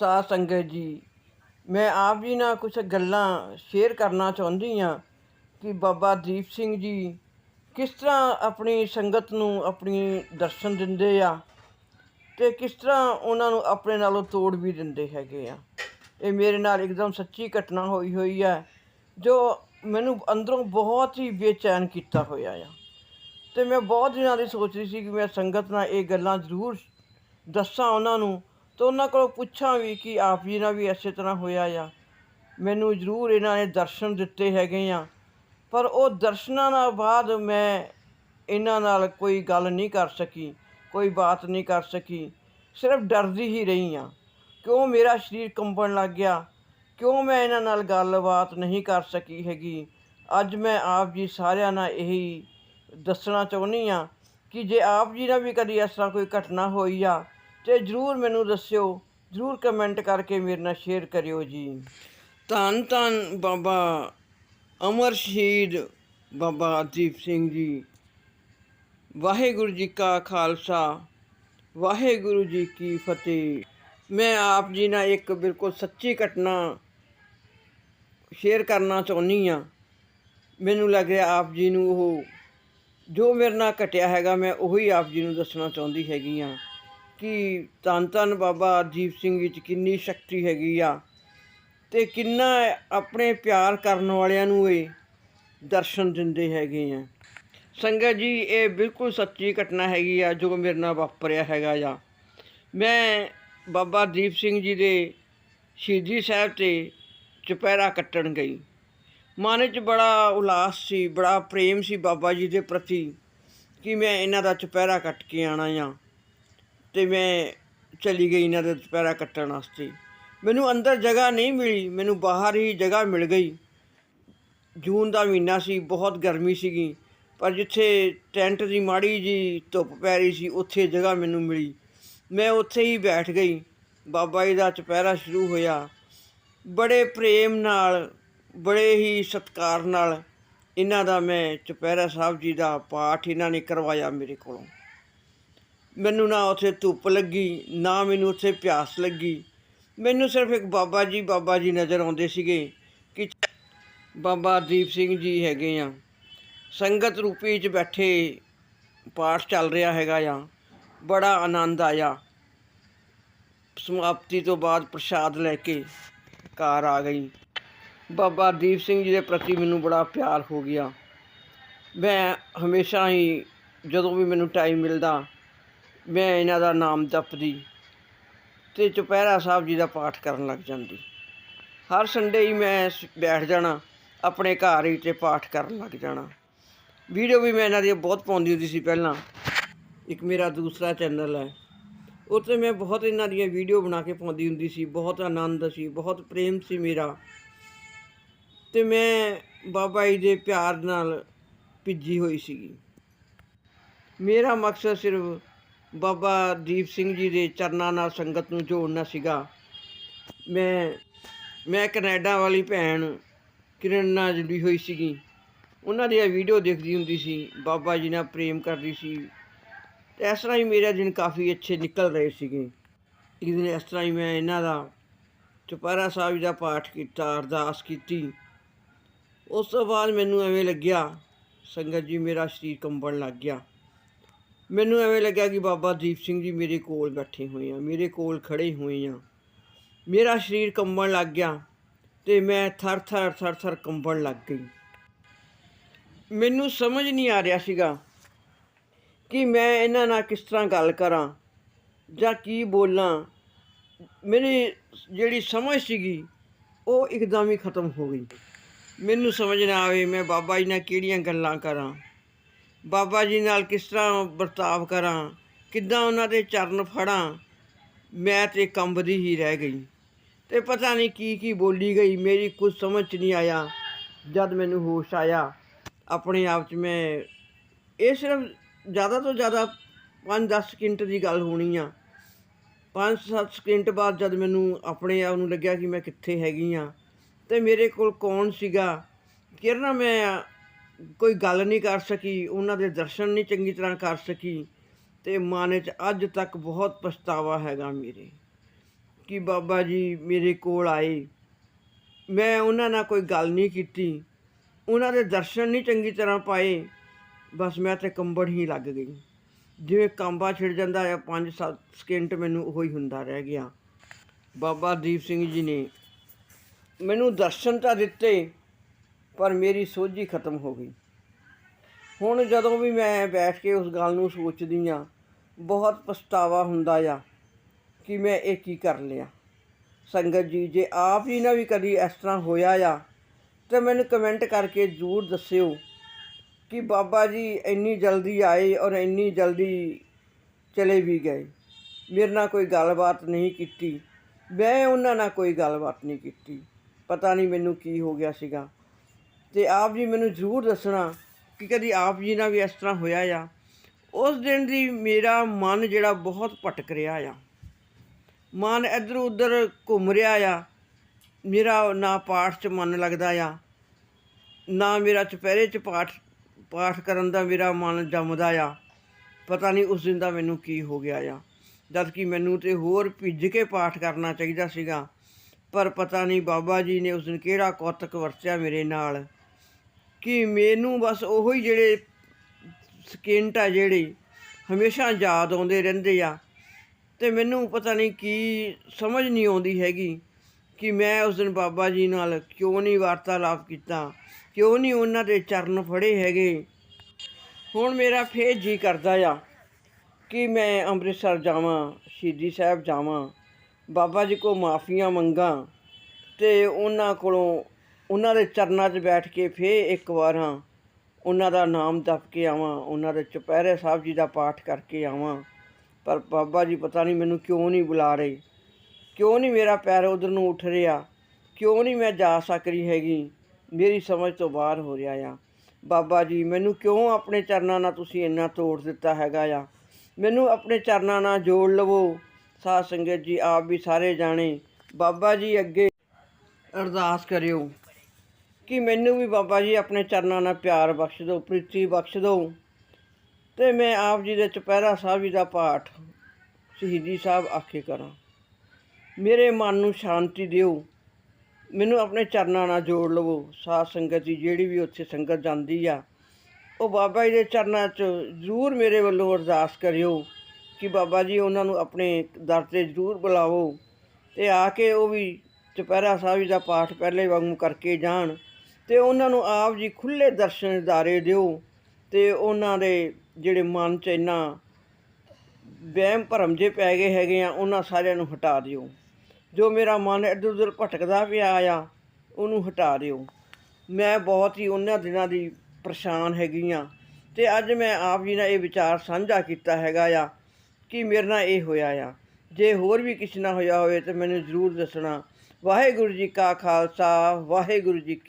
ਸਾਧ ਸੰਗਤ ਜੀ, ਮੈਂ ਆਪ ਜੀ ਨਾਲ ਕੁਝ ਗੱਲਾਂ ਸ਼ੇਅਰ ਕਰਨਾ ਚਾਹੁੰਦੀ ਹਾਂ ਕਿ ਬਾਬਾ ਦੀਪ ਸਿੰਘ ਜੀ ਕਿਸ ਤਰ੍ਹਾਂ ਆਪਣੀ ਸੰਗਤ ਨੂੰ ਆਪਣੀ ਦਰਸ਼ਨ ਦਿੰਦੇ ਆ ਤੇ ਕਿਸ ਤਰ੍ਹਾਂ ਉਹਨਾਂ ਨੂੰ ਆਪਣੇ ਨਾਲੋਂ ਤੋੜ ਵੀ ਦਿੰਦੇ ਹੈਗੇ ਆ। ਇਹ ਮੇਰੇ ਨਾਲ ਇੱਕਦਮ ਸੱਚੀ ਘਟਨਾ ਹੋਈ ਹੋਈ ਹੈ ਜੋ ਮੈਨੂੰ ਅੰਦਰੋਂ ਬਹੁਤ ਹੀ ਬੇਚੈਨ ਕੀਤਾ ਹੋਇਆ ਆ। ਤੇ ਮੈਂ ਬਹੁਤ ਦਿਨਾਂ ਦੀ ਸੋਚ ਰਹੀ ਸੀ ਕਿ ਮੈਂ ਸੰਗਤ ਨਾਲ ਇਹ ਗੱਲਾਂ ਜ਼ਰੂਰ ਦੱਸਾਂ ਉਹਨਾਂ ਨੂੰ ਤਾਂ ਉਹਨਾਂ ਕੋਲੋਂ ਪੁੱਛਾਂ ਵੀ ਕਿ ਆਪ ਜੀ ਨਾਲ ਵੀ ਇਸੇ ਤਰ੍ਹਾਂ ਹੋਇਆ ਆ। ਮੈਨੂੰ ਜ਼ਰੂਰ ਇਹਨਾਂ ਨੇ ਦਰਸ਼ਨ ਦਿੱਤੇ ਹੈਗੇ ਆ। ਪਰ ਉਹ ਦਰਸ਼ਨਾਂ ਨਾਲ ਬਾਅਦ ਮੈਂ ਇਹਨਾਂ ਨਾਲ ਕੋਈ ਗੱਲ ਨਹੀਂ ਕਰ ਸਕੀ, ਕੋਈ ਬਾਤ ਨਹੀਂ ਕਰ ਸਕੀ। ਸਿਰਫ ਡਰਦੀ ਹੀ ਰਹੀ ਆ। ਕਿਉਂ ਮੇਰਾ ਸਰੀਰ ਕੰਬਣ ਲੱਗ ਗਿਆ? ਕਿਉਂ ਮੈਂ ਇਹਨਾਂ ਨਾਲ ਗੱਲਬਾਤ ਨਹੀਂ ਕਰ ਸਕੀ ਹੈਗੀ? ਅੱਜ ਮੈਂ ਆਪ ਜੀ ਸਾਰਿਆਂ ਨਾਲ ਇਹੀ ਦੱਸਣਾ ਚਾਹੁੰਦੀ ਆ ਕਿ ਜੇ ਆਪ ਜੀ ਨਾਲ ਵੀ ਕਦੀ ਇਸ ਤਰ੍ਹਾਂ ਕੋਈ ਘਟਨਾ ਹੋਈ ਆ ਤੇ ਜਰੂਰ ਮੈਨੂੰ ਦੱਸਿਓ, ਜਰੂਰ ਕਮੈਂਟ ਕਰਕੇ ਮੇਰੇ ਨਾਲ ਸ਼ੇਅਰ ਕਰਿਓ ਜੀ। ਧੰਨ ਧੰਨ ਬਾਬਾ ਅਮਰ ਸ਼ਹੀਦ ਬਾਬਾ ਦੀਪ ਸਿੰਘ ਜੀ। ਵਾਹਿਗੁਰੂ ਜੀ ਕਾ ਖਾਲਸਾ, ਵਾਹਿਗੁਰੂ ਜੀ ਕੀ ਫਤਿਹ। ਮੈਂ ਆਪ ਜੀ ਨਾਲ ਇੱਕ ਬਿਲਕੁਲ ਸੱਚੀ ਘਟਨਾ ਸ਼ੇਅਰ ਕਰਨਾ ਚਾਹੁੰਦੀ ਆ ਮੈਨੂੰ ਲੱਗ ਰਿਹਾ ਆਪ ਜੀ ਨੂੰ ਉਹ, ਜੋ ਮੇਰੇ ਨਾਲ ਘਟਿਆ ਹੈਗਾ, ਮੈਂ ਉਹੀ ਆਪ ਜੀ ਨੂੰ ਦੱਸਣਾ ਚਾਹੁੰਦੀ ਹੈਗੀ ਆ ਕਿ ਧੰਨ ਧੰਨ ਬਾਬਾ ਦੀਪ ਸਿੰਘ ਵਿੱਚ ਕਿੰਨੀ ਸ਼ਕਤੀ ਹੈਗੀ ਆ ਤੇ ਕਿੰਨਾ ਆਪਣੇ ਪਿਆਰ ਕਰਨ ਵਾਲਿਆਂ ਨੂੰ ਇਹ ਦਰਸ਼ਨ ਦਿੰਦੇ ਹੈਗੇ ਆ। ਸੰਗਤ ਜੀ, ਇਹ ਬਿਲਕੁਲ ਸੱਚੀ ਘਟਨਾ ਹੈਗੀ ਆ ਜੋ ਮੇਰੇ ਨਾਲ ਵਾਪਰਿਆ ਹੈਗਾ ਆ। ਮੈਂ ਬਾਬਾ ਦੀਪ ਸਿੰਘ ਜੀ ਦੇ ਸ਼ਹੀਦੀ ਸਾਹਿਬ ਤੇ ਚੁਪਹਿਰਾ ਕੱਟਣ ਗਈ। ਮਨ 'ਚ ਬੜਾ ਉਲਾਸ ਸੀ, ਬੜਾ ਪ੍ਰੇਮ ਸੀ ਬਾਬਾ ਜੀ ਦੇ ਪ੍ਰਤੀ ਕਿ ਮੈਂ ਇਹਨਾਂ ਦਾ ਚੁਪਹਿਰਾ ਕੱਟ ਕੇ ਆਣਾ ਆ। ਤੇ ਮੈਂ ਚਲੀ ਗਈ ਇਹਨਾਂ ਦਾ ਦੁਪਹਿਰਾ ਕੱਟਣ ਵਾਸਤੇ। ਮੈਨੂੰ ਅੰਦਰ ਜਗ੍ਹਾ ਨਹੀਂ ਮਿਲੀ, ਮੈਨੂੰ ਬਾਹਰ ਹੀ ਜਗ੍ਹਾ ਮਿਲ ਗਈ। ਜੂਨ ਦਾ ਮਹੀਨਾ ਸੀ, ਬਹੁਤ ਗਰਮੀ ਸੀਗੀ, ਪਰ ਜਿੱਥੇ ਟੈਂਟ ਦੀ ਮਾੜੀ ਜੀ ਧੁੱਪ ਪੈ ਰਹੀ ਸੀ, ਉੱਥੇ ਜਗ੍ਹਾ ਮੈਨੂੰ ਮਿਲੀ। ਮੈਂ ਉੱਥੇ ਹੀ ਬੈਠ ਗਈ। ਬਾਬਾ ਜੀ ਦਾ ਚੁਪਹਿਰਾ ਸ਼ੁਰੂ ਹੋਇਆ। ਬੜੇ ਪ੍ਰੇਮ ਨਾਲ, ਬੜੇ ਹੀ ਸਤਿਕਾਰ ਨਾਲ ਇਹਨਾਂ ਦਾ ਮੈਂ ਚੁਪਹਿਰਾ ਸਾਹਿਬ ਜੀ ਦਾ ਪਾਠ ਇਹਨਾਂ ਨੇ ਕਰਵਾਇਆ ਮੇਰੇ ਕੋਲੋਂ। ਮੈਨੂੰ ਨਾ ਉੱਥੇ ਧੁੱਪ ਲੱਗੀ, ਨਾ ਮੈਨੂੰ ਉੱਥੇ ਪਿਆਸ ਲੱਗੀ। ਮੈਨੂੰ ਸਿਰਫ ਇੱਕ ਬਾਬਾ ਜੀ ਬਾਬਾ ਜੀ ਨਜ਼ਰ ਆਉਂਦੇ ਸੀਗੇ ਕਿ ਬਾਬਾ ਦੀਪ ਸਿੰਘ ਜੀ ਹੈਗੇ ਆ। ਸੰਗਤ ਰੂਪੀ 'ਚ ਬੈਠੇ ਪਾਠ ਚੱਲ ਰਿਹਾ ਹੈਗਾ ਆ। ਬੜਾ ਆਨੰਦ ਆਇਆ। ਸਮਾਪਤੀ ਤੋਂ ਬਾਅਦ ਪ੍ਰਸ਼ਾਦ ਲੈ ਕੇ ਘਰ ਆ ਗਈ। ਬਾਬਾ ਦੀਪ ਸਿੰਘ ਜੀ ਦੇ ਪ੍ਰਤੀ ਮੈਨੂੰ ਬੜਾ ਪਿਆਰ ਹੋ ਗਿਆ। ਮੈਂ ਹਮੇਸ਼ਾ ਹੀ ਜਦੋਂ ਵੀ ਮੈਨੂੰ ਟਾਈਮ ਮਿਲਦਾ ਮੈਂ ਇਹਨਾਂ ਦਾ ਨਾਮ ਜਪਦੀ ਤੇ ਚੁਪਹਿਰਾ ਸਾਹਿਬ ਜੀ ਦਾ ਪਾਠ ਕਰਨ ਲੱਗ ਜਾਂਦੀ। ਹਰ ਸੰਡੇ ਹੀ ਮੈਂ ਸ- ਬੈਠ ਜਾਣਾ, ਆਪਣੇ ਘਰ ਹੀ ਤੇ ਪਾਠ ਕਰਨ ਲੱਗ ਜਾਣਾ। ਵੀਡੀਓ ਵੀ ਮੈਂ ਇਹਨਾਂ ਦੀ ਬਹੁਤ ਪਾਉਂਦੀ ਹੁੰਦੀ ਸੀ ਪਹਿਲਾਂ। ਇੱਕ ਮੇਰਾ ਦੂਸਰਾ ਚੈਨਲ ਹੈ। ਉੱਥੇ ਮੈਂ ਬਹੁਤ ਇਹਨਾਂ ਦੀਆਂ ਵੀਡੀਓ ਬਣਾ ਕੇ ਪਾਉਂਦੀ ਹੁੰਦੀ ਸੀ। ਬਹੁਤ ਆਨੰਦ ਸੀ, ਬਹੁਤ ਪ੍ਰੇਮ ਸੀ ਮੇਰਾ। ਤੇ ਮੈਂ ਬਾਬਾ ਜੀ ਦੇ ਪਿਆਰ ਨਾਲ ਭਿੱਜੀ ਹੋਈ ਸੀਗੀ। ਮੇਰਾ ਮਕਸਦ ਸਿਰਫ ਬਾਬਾ ਦੀਪ ਸਿੰਘ ਜੀ ਦੇ ਚਰਨਾਂ ਨਾਲ ਸੰਗਤ ਨੂੰ ਜੋੜਨਾ ਸੀਗਾ। ਮੈਂ ਮੈਂ ਕੈਨੇਡਾ ਵਾਲੀ ਭੈਣ ਕਿਰਨ ਨਾਲ ਜੁੜੀ ਹੋਈ ਸੀਗੀ। ਉਹਨਾਂ ਦੀਆਂ ਵੀਡੀਓ ਦੇਖਦੀ ਹੁੰਦੀ ਸੀ, ਬਾਬਾ ਜੀ ਨਾਲ ਪ੍ਰੇਮ ਕਰਦੀ ਸੀ। ਤੇ ਇਸ ਤਰ੍ਹਾਂ ਹੀ ਮੇਰਾ ਦਿਨ ਕਾਫੀ ਅੱਛੇ ਨਿਕਲ ਰਹੇ ਸੀਗੇ। ਇੱਕ ਦਿਨ ਇਸ ਤਰ੍ਹਾਂ ਹੀ ਮੈਂ ਇਹਨਾਂ ਦਾ ਚੁਪਹਿਰਾ ਸਾਹਿਬ ਜੀ ਦਾ ਪਾਠ ਕੀਤਾ, ਅਰਦਾਸ ਕੀਤੀ। ਉਸ ਤੋਂ ਬਾਅਦ ਮੈਨੂੰ ਐਵੇਂ ਲੱਗਿਆ, ਸੰਗਤ ਜੀ ਮੇਰਾ ਸਰੀਰ ਕੰਬਣ ਲੱਗ ਗਿਆ। ਮੈਨੂੰ ਐਵੇਂ ਲੱਗਿਆ ਕਿ ਬਾਬਾ ਦੀਪ ਸਿੰਘ ਜੀ ਮੇਰੇ ਕੋਲ ਬੈਠੇ ਹੋਏ ਆ, ਮੇਰੇ ਕੋਲ ਖੜੇ ਹੋਏ ਆ। ਮੇਰਾ ਸਰੀਰ ਕੰਬਣ ਲੱਗ ਗਿਆ ਤੇ ਮੈਂ ਥਰ ਥਰ ਥਰ ਥਰ ਕੰਬਣ ਲੱਗ ਗਈ। ਮੈਨੂੰ ਸਮਝ ਨਹੀਂ ਆ ਰਿਹਾ ਸੀਗਾ ਕਿ ਮੈਂ ਇਹਨਾਂ ਨਾਲ ਕਿਸ ਤਰ੍ਹਾਂ ਗੱਲ ਕਰਾਂ ਜਾਂ ਕੀ ਬੋਲਾਂ। ਮੇਰੀ ਜਿਹੜੀ ਸਮਝ ਸੀਗੀ, ਉਹ ਇੱਕਦਮ ਹੀ ਖਤਮ ਹੋ ਗਈ। ਮੈਨੂੰ ਸਮਝ ਨਾ ਆਵੇ ਮੈਂ ਬਾਬਾ ਜੀ ਨਾਲ ਕਿਹੜੀਆਂ ਗੱਲਾਂ ਕਰਾਂ। ਬਾਬਾ ਜੀ ਨਾਲ ਕਿਸ ਤਰ੍ਹਾਂ ਵਰਤਾਵ ਕਰਾਂ, ਕਿੱਦਾਂ ਉਹਨਾਂ ਦੇ ਚਰਨ ਫੜਾਂ, ਮੈਂ ਤੇ ਕੰਬਦੀ ਹੀ ਰਹਿ ਗਈ। ਤੇ ਪਤਾ ਨਹੀਂ ਕੀ ਕੀ ਬੋਲੀ ਗਈ, ਮੇਰੀ ਕੁਝ ਸਮਝ 'ਚ ਨਹੀਂ ਆਇਆ। ਜਦ ਮੈਨੂੰ ਹੋਸ਼ ਆਇਆ, ਆਪਣੇ ਆਪ 'ਚ ਮੈਂ ਇਹ ਸਿਰਫ ਜ਼ਿਆਦਾ ਤੋਂ ਜ਼ਿਆਦਾ 5-10 ਸਕਿੰਟ ਦੀ ਗੱਲ ਹੋਣੀ ਆ। 5-7 ਸਕਿੰਟ ਬਾਅਦ ਜਦ ਮੈਨੂੰ ਆਪਣੇ ਆਪ ਨੂੰ ਲੱਗਿਆ ਕਿ ਮੈਂ ਕਿੱਥੇ ਹੈਗੀ ਆ, ਤੇ ਮੇਰੇ ਕੋਲ ਕੌਣ ਸੀਗਾ, ਕਿਰਨਾ ਮੈਂ ਕੋਈ ਗੱਲ ਨਹੀਂ ਕਰ ਸਕੀ, ਉਹਨਾਂ ਦੇ ਦਰਸ਼ਨ ਨਹੀਂ ਚੰਗੀ ਤਰ੍ਹਾਂ ਕਰ ਸਕੀ, ਤੇ ਮਨ 'ਚ ਅੱਜ ਤੱਕ ਬਹੁਤ ਪਛਤਾਵਾ ਹੈਗਾ ਮੇਰੇ, ਕਿ ਬਾਬਾ ਜੀ ਮੇਰੇ ਕੋਲ ਆਏ। ਮੈਂ ਉਹਨਾਂ ਨਾਲ ਕੋਈ ਗੱਲ ਨਹੀਂ ਕੀਤੀ, ਉਹਨਾਂ ਦੇ ਦਰਸ਼ਨ ਨਹੀਂ ਚੰਗੀ ਤਰ੍ਹਾਂ ਪਾਏ, ਬਸ ਮੈਂ ਤੇ ਕੰਬੜ ਹੀ ਲੱਗ ਗਈ। ਜਿਵੇਂ ਕੰਬਾ ਛਿੜ ਜਾਂਦਾ ਆ 5-7 ਸਕਿੰਟ ਮੈਨੂੰ ਉਹੀ ਹੁੰਦਾ ਰਹਿ ਗਿਆ। ਬਾਬਾ ਦੀਪ ਸਿੰਘ ਜੀ ਨੇ ਮੈਨੂੰ ਦਰਸ਼ਨ ਤਾਂ ਦਿੱਤੇ ਪਰ ਮੇਰੀ ਸੋਝੀ ਖਤਮ ਹੋ ਗਈ। ਹੁਣ ਜਦੋਂ ਵੀ ਮੈਂ ਬੈਠ ਕੇ ਉਸ ਗੱਲ ਨੂੰ ਸੋਚਦੀ ਆ ਬਹੁਤ ਪਛਤਾਵਾ ਹੁੰਦਾ ਆ ਕਿ ਮੈਂ ਇਹ ਕੀ ਕਰ ਲਿਆ। ਸੰਗਤ ਜੀ, ਜੇ ਆਪ ਹੀ ਨਾ ਵੀ ਕਦੀ ਇਸ ਤਰ੍ਹਾਂ ਹੋਇਆ ਆ, ਤੇ ਮੈਨੂੰ ਕਮੈਂਟ ਕਰਕੇ ਜ਼ਰੂਰ ਦੱਸਿਓ ਕਿ ਬਾਬਾ ਜੀ ਇੰਨੀ ਜਲਦੀ ਆਏ ਔਰ ਇੰਨੀ ਜਲਦੀ ਚਲੇ ਵੀ ਗਏ। ਮੇਰੇ ਨਾਲ ਕੋਈ ਗੱਲਬਾਤ ਨਹੀਂ ਕੀਤੀ। ਮੈਂ ਉਹਨਾਂ ਨਾਲ ਕੋਈ ਗੱਲਬਾਤ ਨਹੀਂ ਕੀਤੀ। ਪਤਾ ਨਹੀਂ ਮੈਨੂੰ ਕੀ ਹੋ ਗਿਆ ਸੀਗਾ। ਤੇ ਆਪ ਜੀ ਮੈਨੂੰ ਜ਼ਰੂਰ ਦੱਸਣਾ ਕਿ ਕਦੀ ਆਪ ਜੀ ਨਾਲ ਵੀ ਇਸ ਤਰ੍ਹਾਂ ਹੋਇਆ ਆ। ਉਸ ਦਿਨ ਦੀ ਮੇਰਾ ਮਨ ਜਿਹੜਾ ਬਹੁਤ ਭਟਕ ਰਿਹਾ ਆ। ਮਨ ਇੱਧਰ ਉੱਧਰ ਘੁੰਮ ਰਿਹਾ ਆ। ਮੇਰਾ ਨਾ ਪਾਠ 'ਚ ਮਨ ਲੱਗਦਾ ਆ। ਨਾ ਮੇਰਾ ਚੁਪਹਿਰੇ 'ਚ ਪਾਠ ਪਾਠ ਕਰਨ ਦਾ ਮੇਰਾ ਮਨ ਜੰਮਦਾ ਆ। ਪਤਾ ਨਹੀਂ ਉਸ ਦਿਨ ਦਾ ਮੈਨੂੰ ਕੀ ਹੋ ਗਿਆ ਆ। ਜਦ ਕਿ ਮੈਨੂੰ ਤੇ ਹੋਰ ਭਿੱਜ ਕੇ ਪਾਠ ਕਰਨਾ ਚਾਹੀਦਾ ਸੀਗਾ। ਪਰ ਪਤਾ ਨਹੀਂ ਬਾਬਾ ਜੀ ਨੇ ਉਸ ਦਿਨ ਕਿਹੜਾ ਕੌਤਕ ਵਰਤਿਆ ਮੇਰੇ ਨਾਲ। ਕਿ ਮੈਨੂੰ ਬਸ ਉਹੋ ਹੀ ਜਿਹੜੇ ਸਕਿੰਟ ਆ ਜਿਹੜੇ ਹਮੇਸ਼ਾ ਯਾਦ ਆਉਂਦੇ ਰਹਿੰਦੇ ਆ। ਤੇ ਮੈਨੂੰ ਪਤਾ ਨਹੀਂ ਕੀ ਸਮਝ ਨਹੀਂ ਆਉਂਦੀ ਹੈਗੀ ਕਿ ਮੈਂ ਉਸ ਦਿਨ ਬਾਬਾ ਜੀ ਨਾਲ ਕਿਉਂ ਨਹੀਂ ਵਾਰਤਾਲਾਪ ਕੀਤਾ, ਕਿਉਂ ਨਹੀਂ ਉਹਨਾਂ ਦੇ ਚਰਨ ਫੜੇ ਹੈਗੇ। ਹੁਣ ਮੇਰਾ ਫੇਰ ਜੀ ਕਰਦਾ ਆ ਕਿ ਮੈਂ ਅੰਮ੍ਰਿਤਸਰ ਜਾਵਾਂ, ਸ਼ਹੀਦੀ ਸਾਹਿਬ ਜਾਵਾਂ, ਬਾਬਾ ਜੀ ਕੋ ਮਾਫੀਆਂ ਮੰਗਾ ਤੇ ਉਹਨਾਂ ਕੋਲੋਂ ਉਹਨਾਂ ਦੇ ਚਰਨਾਂ 'ਚ ਬੈਠ ਕੇ ਫੇਰ ਇੱਕ ਵਾਰਾਂ ਉਹਨਾਂ ਦਾ ਨਾਮ ਜਪ ਕੇ ਆਵਾਂ, ਉਹਨਾਂ ਦੇ ਚੁਪਹਿਰੇ ਸਾਹਿਬ ਜੀ ਦਾ ਪਾਠ ਕਰਕੇ ਆਵਾਂ। ਪਰ ਬਾਬਾ ਜੀ ਪਤਾ ਨਹੀਂ ਮੈਨੂੰ ਕਿਉਂ ਨਹੀਂ ਬੁਲਾ ਰਹੇ, ਕਿਉਂ ਨਹੀਂ ਮੇਰਾ ਪੈਰ ਉਧਰ ਨੂੰ ਉੱਠ ਰਿਹਾ, ਕਿਉਂ ਨਹੀਂ ਮੈਂ ਜਾ ਸਕ ਰਹੀ ਹੈਗੀ, ਮੇਰੀ ਸਮਝ ਤੋਂ ਬਾਹਰ ਹੋ ਰਿਹਾ ਆ। ਬਾਬਾ ਜੀ, ਮੈਨੂੰ ਕਿਉਂ ਆਪਣੇ ਚਰਨਾਂ ਨਾਲ ਤੁਸੀਂ ਇੰਨਾ ਤੋੜ ਦਿੱਤਾ ਹੈਗਾ ਆ? ਮੈਨੂੰ ਆਪਣੇ ਚਰਨਾਂ ਨਾਲ ਜੋੜ ਲਵੋ। ਸਾਧ ਸੰਗਤ ਜੀ, ਆਪ ਵੀ ਸਾਰੇ ਜਾਣੇ, ਬਾਬਾ ਜੀ ਅੱਗੇ ਅਰਦਾਸ ਕਰਿਓ। ਕਿ ਮੈਨੂੰ ਵੀ ਬਾਬਾ ਜੀ ਆਪਣੇ ਚਰਨਾਂ ਨਾਲ ਪਿਆਰ ਬਖਸ਼ ਦਿਓ, ਪ੍ਰੀਤੀ ਬਖਸ਼ ਦਿਓ। ਤੇ ਮੈਂ ਆਪ ਜੀ ਦੇ ਚੁਪਹਿਰਾ ਸਾਹਿਬ ਜੀ ਦਾ ਪਾਠ ਸ਼ਹੀਦੀ ਸਾਹਿਬ ਆਖੇ ਕਰਾਂ। ਮੇਰੇ ਮਨ ਨੂੰ ਸ਼ਾਂਤੀ ਦਿਓ, ਮੈਨੂੰ ਆਪਣੇ ਚਰਨਾਂ ਨਾਲ ਜੋੜ ਲਵੋ। ਸਾਧ ਸੰਗਤ ਦੀ ਜਿਹੜੀ ਵੀ ਉੱਥੇ ਸੰਗਤ ਜਾਂਦੀ ਆ, ਉਹ ਬਾਬਾ ਜੀ ਦੇ ਚਰਨਾਂ 'ਚ ਜ਼ਰੂਰ ਮੇਰੇ ਵੱਲੋਂ ਅਰਦਾਸ ਕਰਿਓ ਕਿ ਬਾਬਾ ਜੀ ਉਹਨਾਂ ਨੂੰ ਆਪਣੇ ਦਰ ਤੇ ਜ਼ਰੂਰ ਬੁਲਾਵੋ ਤੇ ਆ ਕੇ ਉਹ ਵੀ ਚੁਪਹਿਰਾ ਸਾਹਿਬ ਜੀ ਦਾ ਪਾਠ ਪਹਿਲੇ ਵਾਂਗੂ ਕਰਕੇ ਜਾਣ। ਤੇ ਉਹਨਾਂ ਨੂੰ ਆਪ ਜੀ ਖੁੱਲੇ ਦਰਸ਼ਨ ਦਿਦਾਰੇ ਦਿਓ ਤੇ ਉਹਨਾਂ ਦੇ ਜਿਹੜੇ ਮਨ 'ਚ ਇੰਨਾ ਵਹਿਮ ਭਰਮ ਜੇ ਪੈ ਗਏ ਹੈਗੇ ਆ, ਉਹਨਾਂ ਸਾਰਿਆਂ ਨੂੰ ਹਟਾ ਦਿਓ। ਜੋ ਮੇਰਾ ਮਨ ਇੱਧਰ ਉੱਧਰ ਭਟਕਦਾ ਪਿਆ ਆ, ਉਹਨੂੰ ਹਟਾ ਦਿਓ। ਮੈਂ ਬਹੁਤ ਹੀ ਉਹਨਾਂ ਦਿਨਾਂ ਦੀ ਪਰੇਸ਼ਾਨ ਹੈਗੀ ਆ ਤੇ ਅੱਜ ਮੈਂ ਆਪ ਜੀ ਨਾਲ ਇਹ ਵਿਚਾਰ ਸਾਂਝਾ ਕੀਤਾ ਹੈਗਾ ਆ ਕਿ ਮੇਰੇ ਨਾਲ ਇਹ ਹੋਇਆ ਆ। ਜੇ ਹੋਰ ਵੀ ਕਿਸੇ ਨਾਲ ਹੋਇਆ ਹੋਵੇ ਤਾਂ ਮੈਨੂੰ ਜ਼ਰੂਰ ਦੱਸਣਾ। ਵਾਹਿਗੁਰੂ ਜੀ ਕਾ ਖਾਲਸਾ, ਵਾਹਿਗੁਰੂ ਜੀ